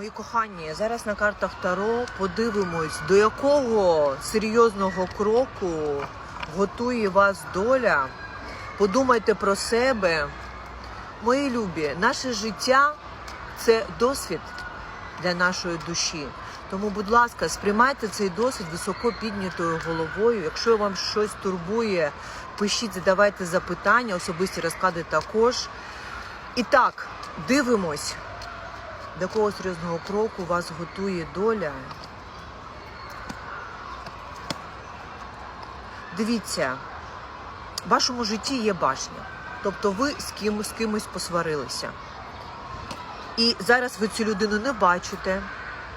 Мої кохані, зараз на картах Таро подивимось, до якого серйозного кроку готує вас доля. Подумайте про себе. Мої любі, наше життя це досвід для нашої душі. Тому, будь ласка, сприймайте цей досвід високо піднятою головою. Якщо вам щось турбує, пишіть, задавайте запитання, особисті розклади також. І так, дивимось, до якого серйозного кроку вас готує доля. Дивіться, в вашому житті є башня. Тобто ви з ким, з кимось посварилися. І зараз ви цю людину не бачите,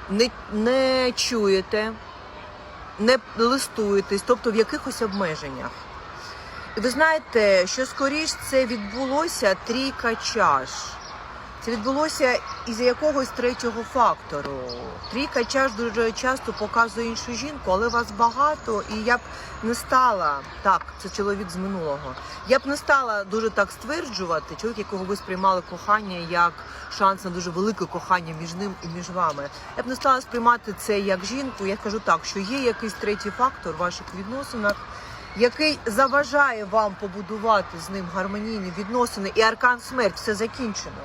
не, не чуєте, не листуєтесь, тобто в якихось обмеженнях. І ви знаєте, що скоріш це відбулося трійка чаш. Це відбулося із якогось третього фактору. Трійка чаш дуже часто показує іншу жінку, але вас багато, і я б не стала так, це чоловік з минулого. Я б не стала дуже так стверджувати, чоловік, якого ви сприймали кохання як шанс на дуже велике кохання між ним і між вами. Я б не стала сприймати це як жінку. Я кажу так, що є якийсь третій фактор в ваших відносинах, який заважає вам побудувати з ним гармонійні відносини, і аркан смерть все закінчено.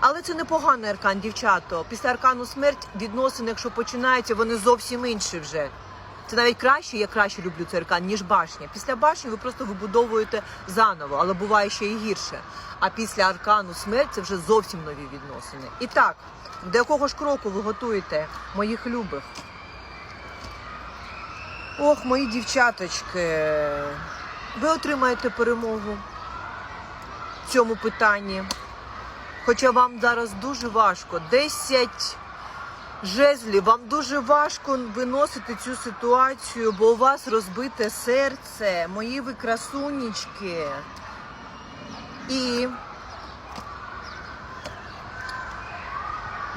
Але це непоганий аркан, дівчато. Після аркану смерть відносини, якщо починаються, вони зовсім інші вже. Це навіть краще, я краще люблю цей аркан, ніж башня. Після башні ви просто вибудовуєте заново, але буває ще і гірше. А після аркану смерть це вже зовсім нові відносини. І так, до якого ж кроку ви готуєте моїх любих? Ох, мої дівчаточки, ви отримаєте перемогу в цьому питанні. Хоча вам зараз дуже важко. 10 жезлів, вам дуже важко виносити цю ситуацію, бо у вас розбите серце, мої ви красунечки. І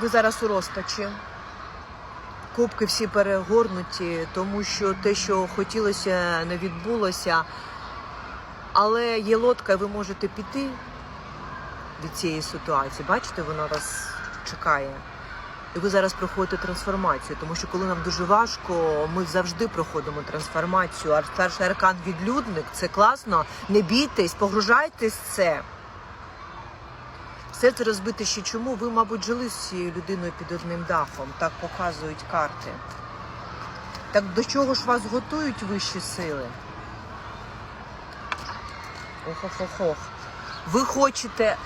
ви зараз у розпачі. Кубки всі перегорнуті, тому що те, що хотілося, не відбулося. Але є лодка, ви можете піти від цієї ситуації. Бачите, вона вас чекає. І ви зараз проходите трансформацію, тому що коли нам дуже важко, ми завжди проходимо трансформацію. А старший аркан відлюдник це класно. Не бійтесь, погружайтесь в це. Серце розбите ще чому? Ви, мабуть, жили з цією людиною під одним дахом. Так показують карти. Так до чого ж вас готують вищі сили? Ох-ох-ох-ох. Ви хочете